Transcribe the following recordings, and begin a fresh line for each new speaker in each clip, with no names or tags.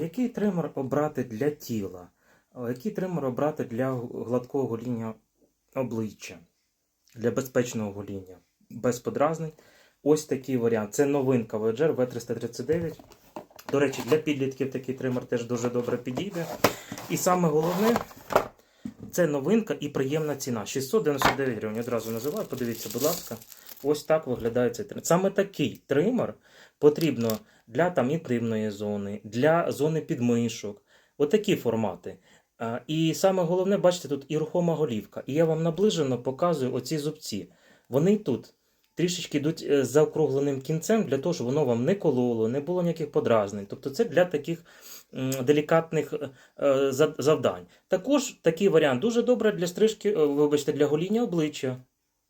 Який тример обрати для тіла? Який тример обрати для гладкого гоління обличчя, для безпечного гоління, без подразнень? Ось такий варіант. Це новинка Voyager V339. До речі, для підлітків такий тример теж дуже добре підійде. І саме головне, це новинка і приємна ціна. 699 гривень. Одразу називаю. Подивіться, будь ласка. Ось так виглядає цей тример. Саме такий тример потрібно для там інтимної зони, для зони підмишок. Отакі формати. І саме головне, бачите, тут і рухома голівка. І я вам наближено показую оці зубці. Вони тут трішечки йдуть е, з заокругленим кінцем для того, щоб воно вам не кололо, не було ніяких подразнень. Тобто це для таких делікатних е, е, за- завдань. Також такий варіант дуже добре для стрижки, е, вибачте, для гоління обличчя.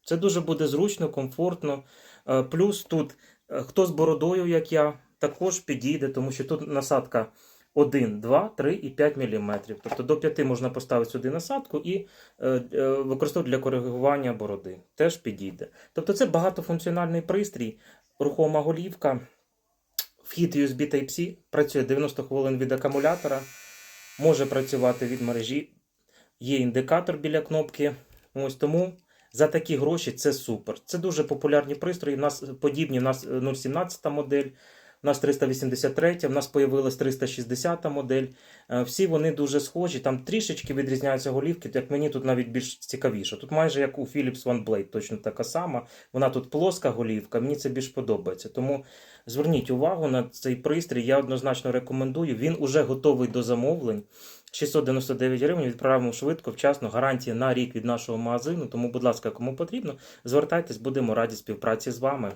Це дуже буде зручно, комфортно. Е, Плюс тут е, хто з бородою, як я, також підійде, тому що тут насадка 1, 2, 3 і 5 мм. Тобто до 5 можна поставити сюди насадку і е, використовувати для коригування бороди. Теж підійде. Тобто це багатофункціональний пристрій, рухома голівка, вхід USB Type-C, працює 90 хвилин від акумулятора, може працювати від мережі, є індикатор біля кнопки. Ось тому за такі гроші це супер. Це дуже популярні пристрої. У нас подібні, у нас е, 017 модель, у нас 383, у нас появилась 360 модель. Е, Всі вони дуже схожі. Там трішечки відрізняються голівки, як мені тут навіть більш цікавіше. Тут майже як у Philips OneBlade, точно така сама. Вона тут плоска голівка, мені це більш подобається. Тому зверніть увагу на цей пристрій. Я однозначно рекомендую. Він уже готовий до замовлень. 699 гривень відправимо швидко, вчасно, гарантія на рік від нашого магазину. Тому, будь ласка, кому потрібно, звертайтесь, будемо раді співпраці з вами.